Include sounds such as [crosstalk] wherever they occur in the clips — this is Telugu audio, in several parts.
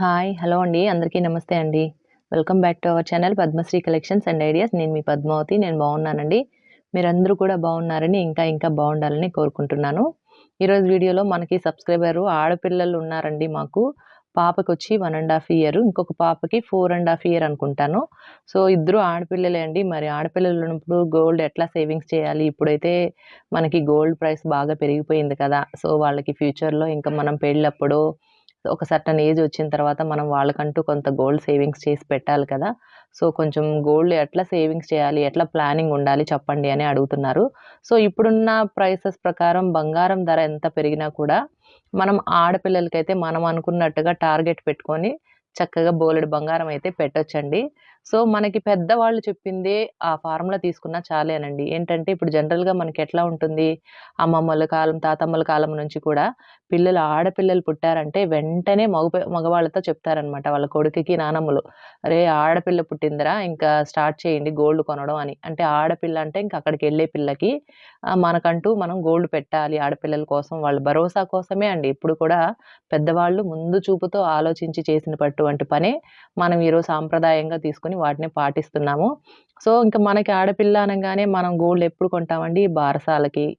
హాయ్ హలో అండి. అందరికీ నమస్తే అండి. Welcome back to our channel Padmasri collections and ideas నేను మీ పద్మావతి నేను బాగున్నానండి. మీరందరూ కూడా బాగున్నారని ఇంకా ఇంకా బాగుండాలని కోరుకుంటున్నాను. ఈరోజు వీడియోలో మనకి సబ్స్క్రైబర్ ఆడపిల్లలు ఉన్నారండి మాకు. పాపకి వచ్చి వన్ అండ్ హాఫ్ ఇయర్ ఇంకొక పాపకి ఫోర్ అండ్ హాఫ్ ఇయర్ అనుకుంటాను. సో ఇద్దరు ఆడపిల్లలే అండి. మరి ఆడపిల్లలు ఉన్నప్పుడు గోల్డ్ ఎట్లా సేవింగ్స్ చేయాలి? ఇప్పుడైతే మనకి గోల్డ్ ప్రైస్ బాగా పెరిగిపోయింది కదా. సో వాళ్ళకి ఫ్యూచర్లో ఇంకా మనం పెళ్ళప్పుడు ఒక సర్టన్ ఏజ్ వచ్చిన తర్వాత మనం వాళ్ళకంటూ కొంత గోల్డ్ సేవింగ్స్ చేసి పెట్టాలి కదా. సో కొంచెం గోల్డ్ ఎట్లా సేవింగ్స్ చేయాలి ఎట్లా ప్లానింగ్ ఉండాలి చెప్పండి అని అడుగుతున్నారు. సో ఇప్పుడున్న ప్రైసెస్ ప్రకారం బంగారం ధర ఎంత పెరిగినా కూడా మనం ఆడపిల్లలకైతే మనం అనుకున్నట్టుగా టార్గెట్ పెట్టుకొని చక్కగా బోలెడు బంగారం అయితే పెట్టొచ్చండి. సో మనకి పెద్దవాళ్ళు చెప్పిందే ఆ ఫార్ములా తీసుకున్నా చాలేనండి. ఏంటంటే ఇప్పుడు జనరల్గా మనకి ఎట్లా ఉంటుంది? అమ్మమ్మల కాలం తాతమ్మల కాలం నుంచి కూడా పిల్లలు ఆడపిల్లలు పుట్టారంటే వెంటనే మగ మగవాళ్ళతో చెప్తారనమాట వాళ్ళ కొడుకుకి నానమ్మలు. అరే ఆడపిల్ల పుట్టిందిరా ఇంకా స్టార్ట్ చేయండి గోల్డ్ కొనడం అని. అంటే ఆడపిల్ల అంటే ఇంకా అక్కడికి వెళ్ళే పిల్లకి మనకంటూ మనం గోల్డ్ పెట్టాలి ఆడపిల్లల కోసం వాళ్ళ భరోసా కోసమే అండి. ఇప్పుడు కూడా పెద్దవాళ్ళు ముందు చూపుతో ఆలోచించి చేసినటువంటి పనే మనం ఈరోజు సాంప్రదాయంగా తీసుకుని వాటిని పాటిస్తున్నాము. సో ఇంకా మనకి ఆడపిల్ల అనగానే మనం గోల్డ్ ఎప్పుడు కొంటామండి? బారసాలకి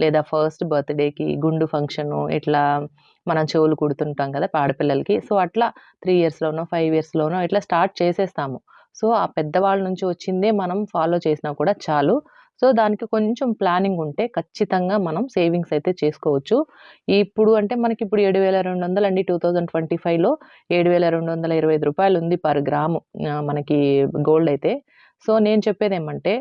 లేదా ఫస్ట్ బర్త్డేకి గుండు ఫంక్షను ఇట్లా మనం చెవులు కుడుతుంటాం కదా ఆడపిల్లలకి సో అట్లా త్రీ ఇయర్స్లోనో ఫైవ్ ఇయర్స్లోనో ఇట్లా స్టార్ట్ చేసేస్తాము. సో ఆ పెద్దవాళ్ళ నుంచి వచ్చిందే మనం ఫాలో చేసినా కూడా చాలు. సో దానికి కొంచెం ప్లానింగ్ ఉంటే ఖచ్చితంగా మనం సేవింగ్స్ అయితే చేసుకోవచ్చు. ఇప్పుడు అంటే మనకి ఇప్పుడు ఏడు వేల రెండు వందలు అండి. టూ థౌజండ్ ట్వంటీ ఫైవ్లో ఏడు వేల రెండు వందల ఇరవై ఐదు రూపాయలు ఉంది పర్ గ్రాము మనకి గోల్డ్ అయితే. సో నేను చెప్పేది ఏమంటే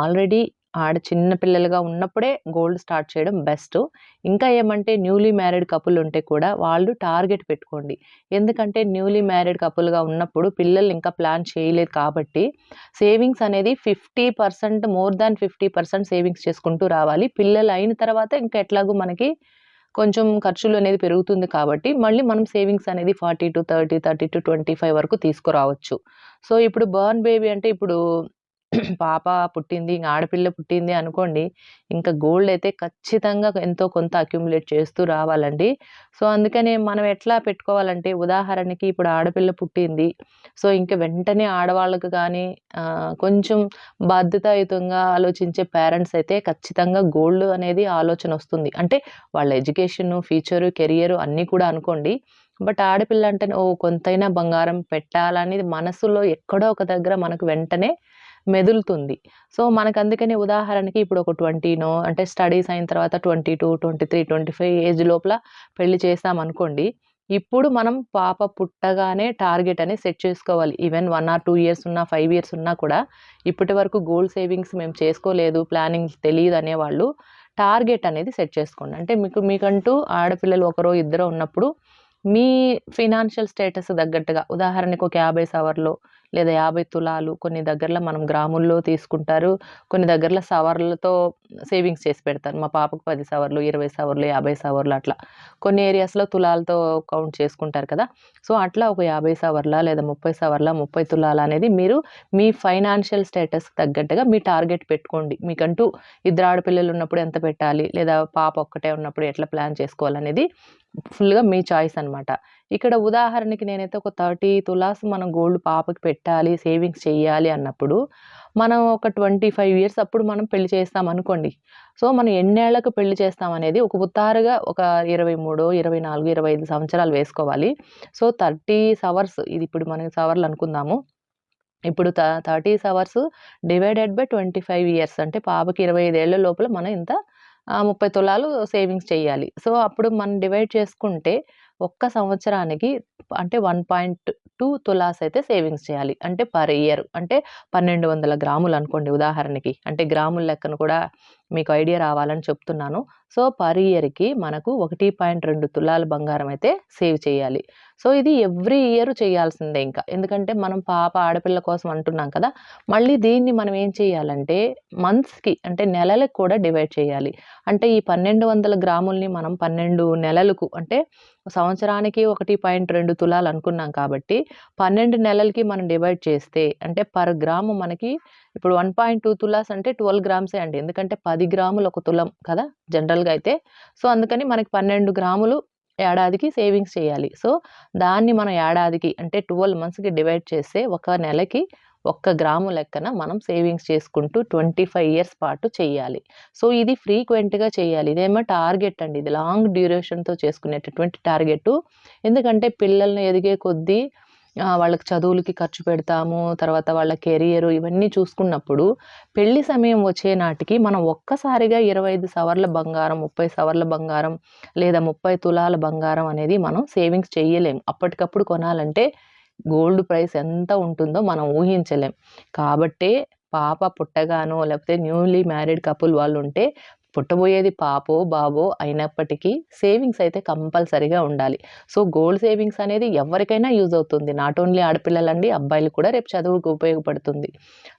ఆల్రెడీ ఆడ చిన్న పిల్లలుగా ఉన్నప్పుడే గోల్డ్ స్టార్ట్ చేయడం బెస్ట్. ఇంకా ఏమంటే న్యూలీ మ్యారీడ్ కపుల్ ఉంటే కూడా వాళ్ళు టార్గెట్ పెట్టుకోండి. ఎందుకంటే న్యూలీ మ్యారీడ్ కపుల్గా ఉన్నప్పుడు పిల్లలు ఇంకా ప్లాన్ చేయలేదు కాబట్టి సేవింగ్స్ అనేది fifty percent more than fifty percent savings చేసుకుంటూ రావాలి. పిల్లలు అయిన తర్వాత ఇంకా ఎట్లాగో మనకి కొంచెం ఖర్చులు అనేది పెరుగుతుంది కాబట్టి మళ్ళీ మనం సేవింగ్స్ అనేది forty to thirty thirty to twenty five వరకు తీసుకురావచ్చు. సో ఇప్పుడు బర్న్ బేబీ అంటే ఇప్పుడు పాప పుట్టింది ఇంకా ఆడపిల్ల పుట్టింది అనుకోండి ఇంకా గోల్డ్ అయితే ఖచ్చితంగా ఎంతో కొంత అక్యుములేట్ చేస్తూ రావాలండి. సో అందుకనే మనం ఎట్లా పెట్టుకోవాలంటే ఉదాహరణకి ఇప్పుడు ఆడపిల్ల పుట్టింది సో ఇంకా వెంటనే ఆడవాళ్ళకు కానీ కొంచెం బాధ్యతాయుతంగా ఆలోచించే పేరెంట్స్ అయితే ఖచ్చితంగా గోల్డ్ అనేది ఆలోచన వస్తుంది. అంటే వాళ్ళ ఎడ్యుకేషన్ ఫ్యూచరు కెరియర్ అన్నీ కూడా అనుకోండి బట్ ఆడపిల్ల అంటే ఓ కొంతైనా బంగారం పెట్టాలనేది మనసులో ఎక్కడో ఒక దగ్గర మనకు వెంటనే మెదులుతుంది. సో మనకు అందుకని ఉదాహరణకి ఇప్పుడు ఒక ట్వంటీనో అంటే స్టడీస్ అయిన తర్వాత twenty two twenty three twenty five age లోపల పెళ్ళి చేస్తామనుకోండి ఇప్పుడు మనం పాప పుట్టగానే టార్గెట్ అనేది సెట్ చేసుకోవాలి. Even one or two years ఉన్నా ఫైవ్ ఇయర్స్ ఉన్నా కూడా ఇప్పటి వరకు గోల్డ్ సేవింగ్స్ మేము చేసుకోలేదు ప్లానింగ్ తెలియదు అనేవాళ్ళు టార్గెట్ అనేది సెట్ చేసుకోండి. అంటే మీకు మీకంటూ ఆడపిల్లలు ఒకరో ఇద్దరు ఉన్నప్పుడు మీ ఫినాన్షియల్ స్టేటస్ తగ్గట్టుగా ఉదాహరణకు ఒక యాభై సవర్లో లేదా యాభై తులాలు కొన్ని దగ్గరలో మనం గ్రాముల్లో తీసుకుంటారు. కొన్ని దగ్గరలో సవర్లతో సేవింగ్స్ చేసి పెడతారు. మా పాపకు పది సవర్లు ఇరవై సవర్లు యాభై సవర్లు అట్లా. కొన్ని ఏరియాస్లో తులాలతో కౌంట్ చేసుకుంటారు కదా. సో అట్లా ఒక యాభై సవర్ల లేదా ముప్పై సవర్ల ముప్పై తులాల అనేది మీరు మీ ఫైనాన్షియల్ స్టేటస్ తగ్గట్టుగా మీ టార్గెట్ పెట్టుకోండి. మీకంటూ ఇద్దరు ఆడపిల్లలు ఉన్నప్పుడు ఎంత పెట్టాలి లేదా పాప ఒక్కటే ఉన్నప్పుడు ఎట్లా ప్లాన్ చేసుకోవాలనేది ఫుల్గా మీ చాయిస్ అనమాట ఇక్కడ ఉదాహరణకి నేనైతే ఒక థర్టీ తులాస్ మనం గోల్డ్ పాపకి పెట్టాలి సేవింగ్స్ చేయాలి అన్నప్పుడు మనం ఒక ట్వంటీ ఫైవ్ ఇయర్స్ అప్పుడు మనం పెళ్ళి చేస్తాం అనుకోండి. సో మనం ఎన్నేళ్ళకు పెళ్ళి చేస్తాం అనేది ఒక ఉత్తారుగా ఒక ఇరవై మూడు ఇరవై నాలుగు ఇరవై ఐదు సంవత్సరాలు వేసుకోవాలి. సో థర్టీ సవర్స్ ఇది ఇప్పుడు మనం సవర్లు అనుకుందాము. ఇప్పుడు థ thirty సవర్స్ divided by twenty five years అంటే పాపకి ఇరవై ఐదేళ్ళ లోపల మనం ఇంత ముప్పై తులాలు సేవింగ్స్ చేయాలి. సో అప్పుడు మనం డివైడ్ చేసుకుంటే ఒక్క సంవత్సరానికి అంటే వన్ పాయింట్ టూ తులాస్ అయితే సేవింగ్స్ చేయాలి. అంటే పర్ ఇయర్ అంటే పన్నెండు వందల గ్రాములు అనుకోండి ఉదాహరణకి. అంటే గ్రాముల లెక్కను కూడా మీకు ఐడియా రావాలని చెప్తున్నాను. సో పర్ ఇయర్కి మనకు ఒకటి పాయింట్ రెండు తులాల బంగారం అయితే సేవ్ చేయాలి. సో ఇది ఎవ్రీ ఇయర్ చేయాల్సిందే ఇంకా. ఎందుకంటే మనం పాప ఆడపిల్ల కోసం అంటున్నాం కదా మళ్ళీ దీన్ని మనం ఏం చేయాలంటే మంత్స్కి అంటే నెలలకు కూడా డివైడ్ చేయాలి. అంటే ఈ పన్నెండు వందల గ్రాముల్ని మనం పన్నెండు నెలలకు అంటే సంవత్సరానికి ఒకటి పాయింట్ రెండు తులాలు అనుకున్నాం కాబట్టి పన్నెండు నెలలకి మనం డివైడ్ చేస్తే అంటే పర్ గ్రాము మనకి ఇప్పుడు వన్ పాయింట్ టూ తులాస్ అంటే ట్వెల్వ్ గ్రామ్సే అండి. ఎందుకంటే పర్ పది గ్రాములు ఒక తులం కదా జనరల్గా అయితే. సో అందుకని మనకి పన్నెండు గ్రాములు ఏడాదికి సేవింగ్స్ చేయాలి. సో దాన్ని మనం ఏడాదికి అంటే ట్వెల్వ్ మంత్స్కి డివైడ్ చేస్తే ఒక నెలకి ఒక్క గ్రాము లెక్కన మనం సేవింగ్స్ చేసుకుంటూ ట్వంటీ ఫైవ్ ఇయర్స్ పాటు చేయాలి. సో ఇది ఫ్రీక్వెంట్గా చేయాలి. ఇదేమో టార్గెట్ అండి. ఇది లాంగ్ డ్యూరేషన్తో చేసుకునేటటువంటి టార్గెట్ ఎందుకంటే పిల్లల్ని ఎదిగే కొద్దీ వాళ్ళకి చదువులకి ఖర్చు పెడతాము తర్వాత వాళ్ళ కెరియర్ ఇవన్నీ చూసుకున్నప్పుడు పెళ్ళి సమయం వచ్చే నాటికి మనం ఒక్కసారిగా ఇరవై ఐదు సవర్ల బంగారం ముప్పై సవర్ల బంగారం లేదా ముప్పై తులాల బంగారం అనేది మనం సేవింగ్స్ చేయలేం అప్పటికప్పుడు కొనాలంటే గోల్డ్ ప్రైస్ ఎంత ఉంటుందో మనం ఊహించలేం. కాబట్టే పాప పుట్టగానో లేకపోతే న్యూలీ మ్యారీడ్ కపుల్ వాళ్ళు ఉంటే పుట్టబోయేది పాపో బాబో అయినప్పటికీ సేవింగ్స్ అయితే కంపల్సరీగా ఉండాలి. సో గోల్డ్ సేవింగ్స్ అనేది ఎవరికైనా యూజ్ అవుతుంది. నాట్ ఓన్లీ ఆడపిల్లలండి అబ్బాయిలు కూడా రేపు చదువుకు ఉపయోగపడుతుంది.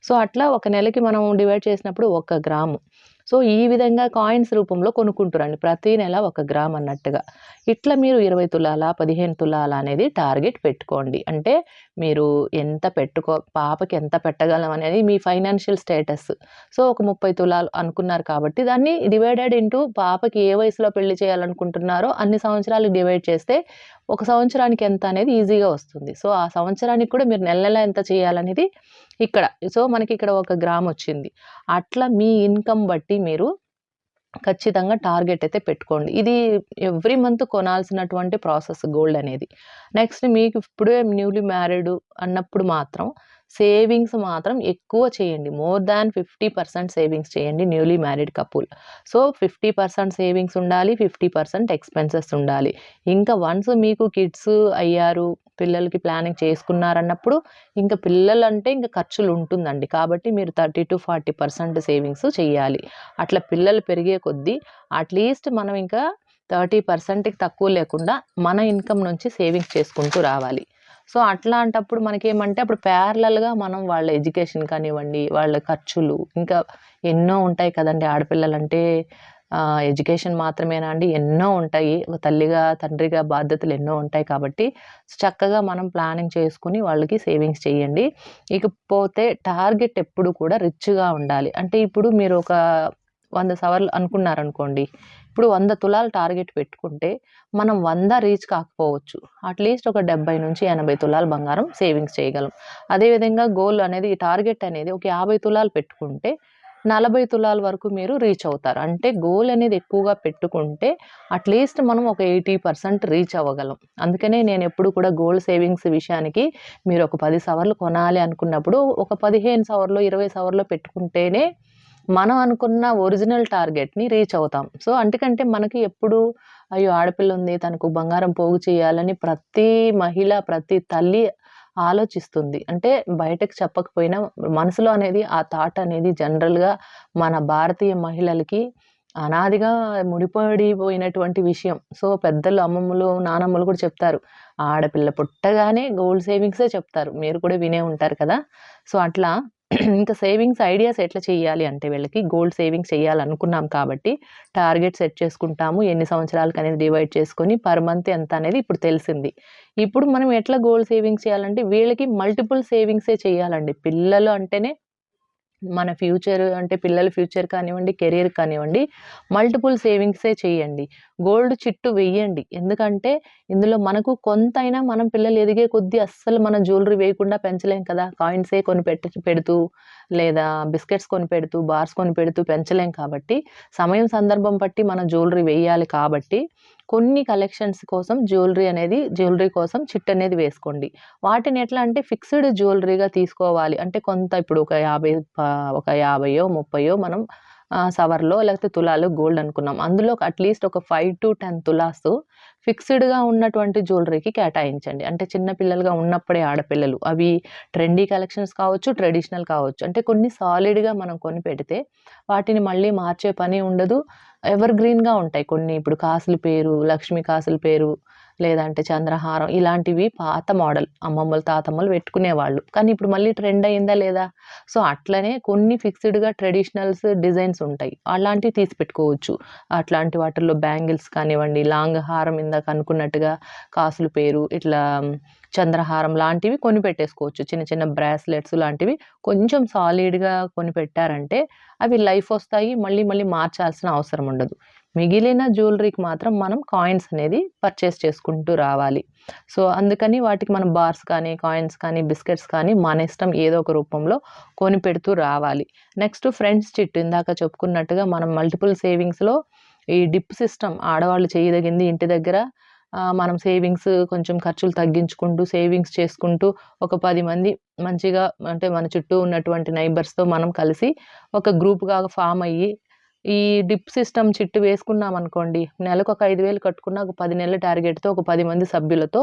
సో అట్లా ఒక నెలకి మనం డివైడ్ చేసినప్పుడు ఒక గ్రాము. సో ఈ విధంగా కాయిన్స్ రూపంలో కొనుక్కుంటారండి. ప్రతి నెల ఒక గ్రామ్ అన్నట్టుగా. ఇట్లా మీరు ఇరవై తులాల పదిహేను తులాల అనేది టార్గెట్ పెట్టుకోండి. అంటే మీరు ఎంత పెట్టుకో పాపకి ఎంత పెట్టగలం అనేది మీ ఫైనాన్షియల్ స్టేటస్. సో ఒక ముప్పై తులాలు అనుకున్నారు కాబట్టి దాన్ని డివైడెడ్ ఇంటూ పాపకి ఏ వయసులో పెళ్ళి చేయాలనుకుంటున్నారో అన్ని సంవత్సరాలు డివైడ్ చేస్తే ఒక సంవత్సరానికి ఎంత అనేది ఈజీగా వస్తుంది. సో ఆ సంవత్సరానికి కూడా మీరు నెల నెల ఎంత చేయాలనేది ఇక్కడ. సో మనకి ఇక్కడ ఒక గ్రామ్ వచ్చింది అట్లా మీ ఇన్కమ్ బట్టి మీరు ఖచ్చితంగా టార్గెట్ అయితే పెట్టుకోండి. ఇది ఎవ్రీ మంత్ కొనాల్సినటువంటి ప్రాసెస్ గోల్డ్ అనేది. నెక్స్ట్ మీకు ఇప్పుడే న్యూలీ మ్యారీడ్ అన్నప్పుడు మాత్రం సేవింగ్స్ మాత్రం ఎక్కువ చేయండి. More than fifty percent savings చేయండి newly married couple. So fifty percent savings ఉండాలి ఫిఫ్టీ పర్సెంట్ ఎక్స్పెన్సెస్ ఉండాలి. ఇంకా వన్స్ మీకు కిడ్స్ అయ్యారు పిల్లలకి ప్లానింగ్ చేసుకున్నారన్నప్పుడు ఇంకా పిల్లలు అంటే ఇంకా ఖర్చులు ఉంటుందండి. కాబట్టి మీరు thirty to forty percent savings చేయాలి. అట్లా పిల్లలు పెరిగే కొద్దీ అట్లీస్ట్ మనం ఇంకా థర్టీ పర్సెంట్కి తక్కువ లేకుండా మన ఇన్కమ్ నుంచి సేవింగ్స్ చేసుకుంటూ రావాలి. సో అట్లాంటప్పుడు మనకేమంటే అప్పుడు ప్యారలల్గా మనం వాళ్ళ ఎడ్యుకేషన్ కానివ్వండి వాళ్ళ ఖర్చులు ఇంకా ఎన్నో ఉంటాయి కదండి ఆడపిల్లలంటే. ఎడ్యుకేషన్ మాత్రమేనా అండి? ఎన్నో ఉంటాయి. ఒక తల్లిగా తండ్రిగా బాధ్యతలు ఎన్నో ఉంటాయి కాబట్టి చక్కగా మనం ప్లానింగ్ చేసుకుని వాళ్ళకి సేవింగ్స్ చేయండి. ఇకపోతే టార్గెట్ ఎప్పుడు కూడా రిచ్గా ఉండాలి. అంటే ఇప్పుడు మీరు ఒక వంద సవర్లు అనుకున్నారనుకోండి ఇప్పుడు వంద తులాలు టార్గెట్ పెట్టుకుంటే మనం వంద రీచ్ కాకపోవచ్చు. అట్లీస్ట్ ఒక డెబ్బై నుంచి ఎనభై తులాలు బంగారం సేవింగ్స్ చేయగలం. అదేవిధంగా గోల్ అనేది టార్గెట్ అనేది ఒక యాభై తులాలు పెట్టుకుంటే నలభై తులాల వరకు మీరు రీచ్ అవుతారు. అంటే గోల్ అనేది ఎక్కువగా పెట్టుకుంటే అట్లీస్ట్ మనం ఒక ఎయిటీ పర్సెంట్ రీచ్ అవ్వగలం. అందుకనే నేను ఎప్పుడు కూడా గోల్డ్ సేవింగ్స్ విషయానికి మీరు ఒక పది సవర్లు కొనాలి అనుకున్నప్పుడు ఒక పదిహేను సవర్లు ఇరవై సవర్లు పెట్టుకుంటేనే మనం అనుకున్న ఒరిజినల్ టార్గెట్ని రీచ్ అవుతాం. సో అందుకంటే మనకి ఎప్పుడు అయ్యో ఆడపిల్ల ఉంది తనకు బంగారం పోగు చేయాలని ప్రతి మహిళ ప్రతి తల్లి ఆలోచిస్తుంది. అంటే బయటకు చెప్పకపోయినా మనసులో అనేది ఆ థాట్ అనేది జనరల్గా మన భారతీయ మహిళలకి అనాదిగా ముడిపడిపోయినటువంటి విషయం. సో పెద్దలు అమ్మమ్మలు నానమ్మలు కూడా చెప్తారు. ఆడపిల్ల పుట్టగానే గోల్డ్ సేవింగ్సే చెప్తారు. మీరు కూడా వినే ఉంటారు కదా! సో అట్లా [clears throat] ఇంకా సేవింగ్స్ ఐడియాస్ ఎట్లా చేయాలి అంటే వీళ్ళకి గోల్డ్ సేవింగ్స్ చేయాలనుకున్నాం కాబట్టి టార్గెట్ సెట్ చేసుకుంటాము. ఎన్ని సంవత్సరాలకు అనేది డివైడ్ చేసుకొని పర్ మంత్ ఎంత అనేది ఇప్పుడు తెలిసింది. ఇప్పుడు మనం ఎట్లా గోల్డ్ సేవింగ్స్ చేయాలంటే వీళ్ళకి మల్టిపుల్ సేవింగ్సే చేయాలండి. పిల్లలు అంటేనే మన ఫ్యూచర్ అంటే పిల్లల ఫ్యూచర్ కానివ్వండి కెరీర్ కానివ్వండి మల్టిపుల్ సేవింగ్సే చేయండి. గోల్డ్ చిట్టు వెయ్యండి. ఎందుకంటే ఇందులో మనకు కొంతైనా మనం పిల్లలు ఎదిగే కొద్దీ అస్సలు మనం జ్యువెలరీ వేయకుండా పెంచలేం కదా. కాయిన్సే కొని పెడుతూ లేదా బిస్కెట్స్ కొని పెడుతూ బార్స్ కొని పెడుతూ పెంచలేం కాబట్టి సమయం సందర్భం బట్టి మనం జ్యువెలరీ వేయాలి కాబట్టి కొన్ని కలెక్షన్స్ కోసం జ్యువెలరీ అనేది జ్యువెలరీ కోసం చిట్ అనేది వేసుకోండి. వాటిని ఎట్లా అంటే ఫిక్స్డ్ జ్యువెలరీగా తీసుకోవాలి. అంటే కొంత ఇప్పుడు ఒక యాభై ఒక యాభైయో ముప్పయో మనం సవర్లో లేకపోతే తులాలు గోల్డ్ అనుకున్నాం. అందులో అట్లీస్ట్ ఒక ఫైవ్ టు టెన్ తులాస్ ఫిక్స్డ్గా ఉన్నటువంటి జ్యువెలరీకి కేటాయించండి. అంటే చిన్నపిల్లలుగా ఉన్నప్పుడే ఆడపిల్లలు. అవి ట్రెండీ కలెక్షన్స్ కావచ్చు ట్రెడిషనల్ కావచ్చు. అంటే కొన్ని సాలిడ్గా మనం కొని పెడితే వాటిని మళ్ళీ మార్చే పని ఉండదు. ఎవర్ గ్రీన్గా ఉంటాయి. కొన్ని ఇప్పుడు కాసుల పేరు లక్ష్మీ కాసుల పేరు లేదంటే చంద్రహారం ఇలాంటివి పాత మోడల్ అమ్మమ్మలు తాతమ్మలు పెట్టుకునేవాళ్ళు. కానీ ఇప్పుడు మళ్ళీ ట్రెండ్ అయిందా లేదా? సో అట్లనే కొన్ని ఫిక్స్డ్గా ట్రెడిషనల్స్ డిజైన్స్ ఉంటాయి. అలాంటివి తీసి పెట్టుకోవచ్చు అట్లాంటి వాటిల్లో బ్యాంగిల్స్ కానివ్వండి లాంగ్ హారం ఇందాక అనుకున్నట్టుగా కాసులు పేరు ఇట్లా చంద్రహారం లాంటివి కొని పెట్టేసుకోవచ్చు చిన్న చిన్న బ్రాస్లెట్స్ లాంటివి కొంచెం సాలిడ్గా కొని పెట్టారంటే అవి లైఫ్ వస్తాయి. మళ్ళీ మళ్ళీ మార్చాల్సిన అవసరం ఉండదు. మిగిలిన జ్యువెలరీకి మాత్రం మనం కాయిన్స్ అనేది పర్చేస్ చేసుకుంటూ రావాలి. సో అందుకని వాటికి మనం బార్స్ కానీ కాయిన్స్ కానీ బిస్కెట్స్ కానీ మన ఇష్టం ఏదో ఒక రూపంలో కొని పెడుతూ రావాలి. నెక్స్ట్ ఫ్రెండ్స్ చిట్ ఇందాక చెప్పుకున్నట్టుగా మనం మల్టిపుల్ సేవింగ్స్లో ఈ డిప్ సిస్టమ్ ఆడవాళ్ళు చేయదగింది ఇంటి దగ్గర మనం సేవింగ్స్ కొంచెం ఖర్చులు తగ్గించుకుంటూ సేవింగ్స్ చేసుకుంటూ ఒక పది మంది మంచిగా అంటే మన చుట్టూ ఉన్నటువంటి నైబర్స్తో మనం కలిసి ఒక గ్రూప్గా ఫామ్ అయ్యి ఈ డిప్ సిస్టమ్ చిట్టు వేసుకున్నాం అనుకోండి నెలకు ఒక ఐదు వేలు కట్టుకున్న ఒక పది నెలల టార్గెట్తో ఒక పది మంది సభ్యులతో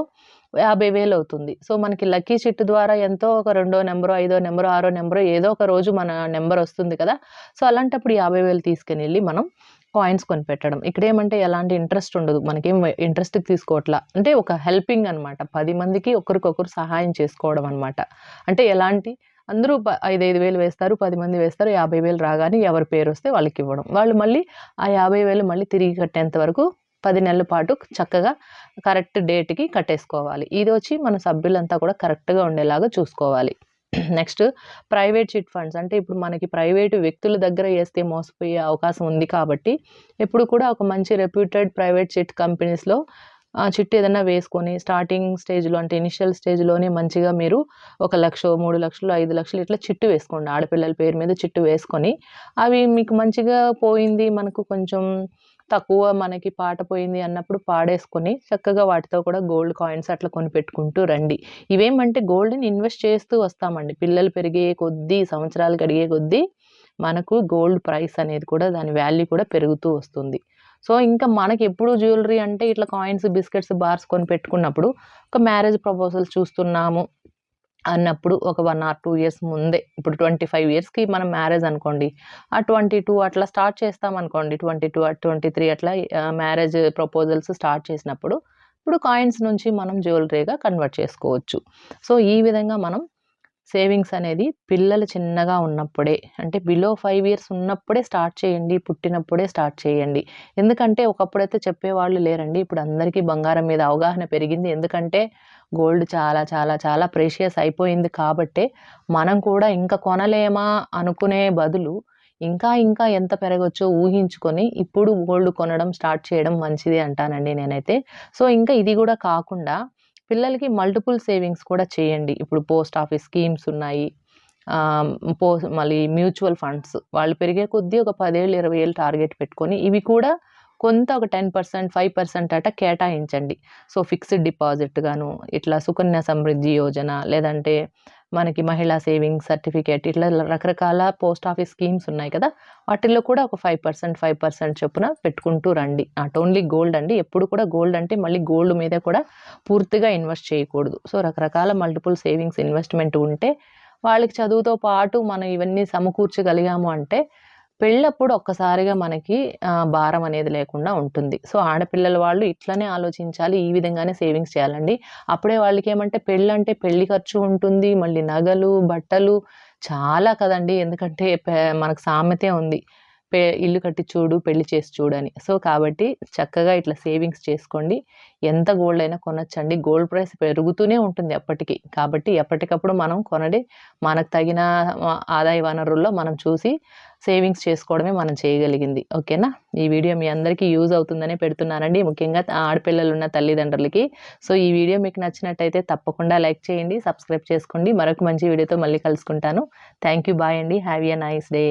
యాభై వేలు అవుతుంది. సో మనకి లక్కీ చిట్టు ద్వారా ఎంతో ఒక రెండో నెంబరో ఐదో నెంబరో ఆరో నెంబరో ఏదో ఒక రోజు మన నెంబర్ వస్తుంది కదా. సో అలాంటప్పుడు యాభై వేలు తీసుకుని వెళ్ళి మనం కాయిన్స్ కొనిపెట్టడం. ఇక్కడ ఏమంటే ఎలాంటి ఇంట్రెస్ట్ ఉండదు. మనకేం ఇంట్రెస్ట్ తీసుకోవట్లా. అంటే ఒక హెల్పింగ్ అనమాట పది మందికి ఒకరికొకరు సహాయం చేసుకోవడం అనమాట అంటే ఎలాంటి అందరూ ఐదు ఐదు వేలు వేస్తారు పది మంది వేస్తారు యాభై వేలు రాగానే ఎవరి పేరు వస్తే వాళ్ళకి ఇవ్వడం. వాళ్ళు మళ్ళీ ఆ యాభై వేలు మళ్ళీ తిరిగి కట్టేంత వరకు పది నెలల పాటు చక్కగా కరెక్ట్ డేట్కి కట్టేసుకోవాలి. ఇది వచ్చి మన సభ్యులంతా కూడా కరెక్ట్గా ఉండేలాగా చూసుకోవాలి. Next private chit funds. అంటే ఇప్పుడు మనకి ప్రైవేటు వ్యక్తుల దగ్గర వేస్తే మోసపోయే అవకాశం ఉంది కాబట్టి ఎప్పుడు కూడా ఒక మంచి రెప్యూటెడ్ ప్రైవేట్ చిట్ కంపెనీస్లో చిట్టు ఏదైనా వేసుకొని స్టార్టింగ్ స్టేజ్లో అంటే ఇనిషియల్ స్టేజ్లోనే మంచిగా మీరు ఒక లక్ష మూడు లక్షలు ఐదు లక్షలు ఇట్లా చిట్టు వేసుకోండి. ఆడపిల్లల పేరు మీద చిట్టు వేసుకొని అవి మీకు మంచిగా పోయింది మనకు కొంచెం తక్కువ మనకి పాట పోయింది అన్నప్పుడు పాడేసుకొని చక్కగా వాటితో కూడా గోల్డ్ కాయిన్స్ అట్లా కొని పెట్టుకుంటూ రండి. ఇవేమంటే గోల్డ్ని ఇన్వెస్ట్ చేస్తూ వస్తామండి. పిల్లలు పెరిగే కొద్దీ సంవత్సరాలు కడిగే కొద్దీ మనకు గోల్డ్ ప్రైస్ అనేది కూడా దాని వాల్యూ కూడా పెరుగుతూ వస్తుంది. సో ఇంకా మనకి ఎప్పుడు జ్యువెలరీ అంటే ఇట్లా కాయిన్స్ బిస్కెట్స్ బార్స్ కొని పెట్టుకున్నప్పుడు ఒక మ్యారేజ్ ప్రపోజల్స్ చూస్తున్నాము అన్నప్పుడు ఒక వన్ ఆర్ టూ ఇయర్స్ ముందే. ఇప్పుడు ట్వంటీ ఫైవ్ ఇయర్స్కి మనం మ్యారేజ్ అనుకోండి. ఆ ట్వంటీ టూ అట్లా స్టార్ట్ చేస్తాం అనుకోండి. ట్వంటీ టూ ట్వంటీ త్రీ అట్లా మ్యారేజ్ ప్రపోజల్స్ స్టార్ట్ చేసినప్పుడు ఇప్పుడు కాయిన్స్ నుంచి మనం జ్యువెలరీగా కన్వర్ట్ చేసుకోవచ్చు. సో ఈ విధంగా మనం సేవింగ్స్ అనేది పిల్లలు చిన్నగా ఉన్నప్పుడే అంటే బిలో ఫైవ్ ఇయర్స్ ఉన్నప్పుడే స్టార్ట్ చేయండి పుట్టినప్పుడే స్టార్ట్ చేయండి. ఎందుకంటే ఒకప్పుడైతే చెప్పేవాళ్ళు లేరండి ఇప్పుడు అందరికీ బంగారం మీద అవగాహన పెరిగింది. ఎందుకంటే గోల్డ్ చాలా చాలా చాలా ప్రేషియస్ అయిపోయింది కాబట్టే మనం కూడా ఇంకా కొనలేమా అనుకునే బదులు ఇంకా ఇంకా ఎంత పెరగచ్చో ఊహించుకొని ఇప్పుడు గోల్డ్ కొనడం స్టార్ట్ చేయడం మంచిది అంటానండి నేనైతే. సో ఇంకా ఇది కూడా కాకుండా పిల్లలకి మల్టిపుల్ సేవింగ్స్ కూడా చేయండి. ఇప్పుడు పోస్ట్ ఆఫీస్ స్కీమ్స్ ఉన్నాయి. పో మళ్ళీ మ్యూచువల్ ఫండ్స్. వాళ్ళు పెరిగే కొద్దీ ఒక పదేళ్ళు ఇరవై ఏళ్ళు టార్గెట్ పెట్టుకొని ఇవి కూడా కొంత ఒక టెన్ పర్సెంట్ ఫైవ్ పర్సెంట్ అట కేటాయించండి. సో ఫిక్స్డ్ డిపాజిట్ గాను ఇట్లా సుకన్య సమృద్ధి యోజన లేదంటే మనకి మహిళా సేవింగ్స్ సర్టిఫికేట్ ఇట్లా రకరకాల పోస్ట్ ఆఫీస్ స్కీమ్స్ ఉన్నాయి కదా వాటిల్లో కూడా ఒక ఫైవ్ పర్సెంట్ ఫైవ్ పర్సెంట్ చొప్పున పెట్టుకుంటూ రండి. నాట్ ఓన్లీ గోల్డ్ అండి ఎప్పుడు కూడా గోల్డ్ అంటే మళ్ళీ గోల్డ్ మీద కూడా పూర్తిగా ఇన్వెస్ట్ చేయకూడదు. సో రకరకాల మల్టిపుల్ సేవింగ్స్ ఇన్వెస్ట్మెంట్ ఉంటే వాళ్ళకి చదువుతో పాటు మనం ఇవన్నీ సమకూర్చగలిగాము అంటే పెళ్ళప్పుడు ఒక్కసారిగా మనకి భారం అనేది లేకుండా ఉంటుంది. సో ఆడపిల్లల వాళ్ళు ఇట్లనే ఆలోచించాలి ఈ విధంగానే సేవింగ్స్ చేయాలండి. అప్పుడే వాళ్ళకి ఏమంటే పెళ్ళి అంటే పెళ్ళి ఖర్చు ఉంటుంది మళ్ళీ నగలు బట్టలు చాలా కదండి. ఎందుకంటే మనకు సామెతే ఉంది. పె ఇల్లు కట్టి చూడు పెళ్ళి చేసి చూడని సో కాబట్టి చక్కగా ఇట్లా సేవింగ్స్ చేసుకోండి. ఎంత గోల్డ్ అయినా కొనొచ్చండి. గోల్డ్ ప్రైస్ పెరుగుతూనే ఉంటుంది ఎప్పటికీ కాబట్టి ఎప్పటికప్పుడు మనం కొనడి మనకు తగిన ఆదాయ వనరుల్లో మనం చూసి సేవింగ్స్ చేసుకోవడమే మనం చేయగలిగింది. ఓకేనా? ఈ వీడియో మీ అందరికీ యూజ్ అవుతుందనే పెడుతున్నానండి. ముఖ్యంగా ఆడపిల్లలు ఉన్న తల్లిదండ్రులకి. సో ఈ వీడియో మీకు నచ్చినట్టయితే తప్పకుండా లైక్ చేయండి సబ్స్క్రైబ్ చేసుకోండి. మరొక మంచి వీడియోతో మళ్ళీ కలుసుకుంటాను. థ్యాంక్ యూ బాయ్ అండి. Have a nice day.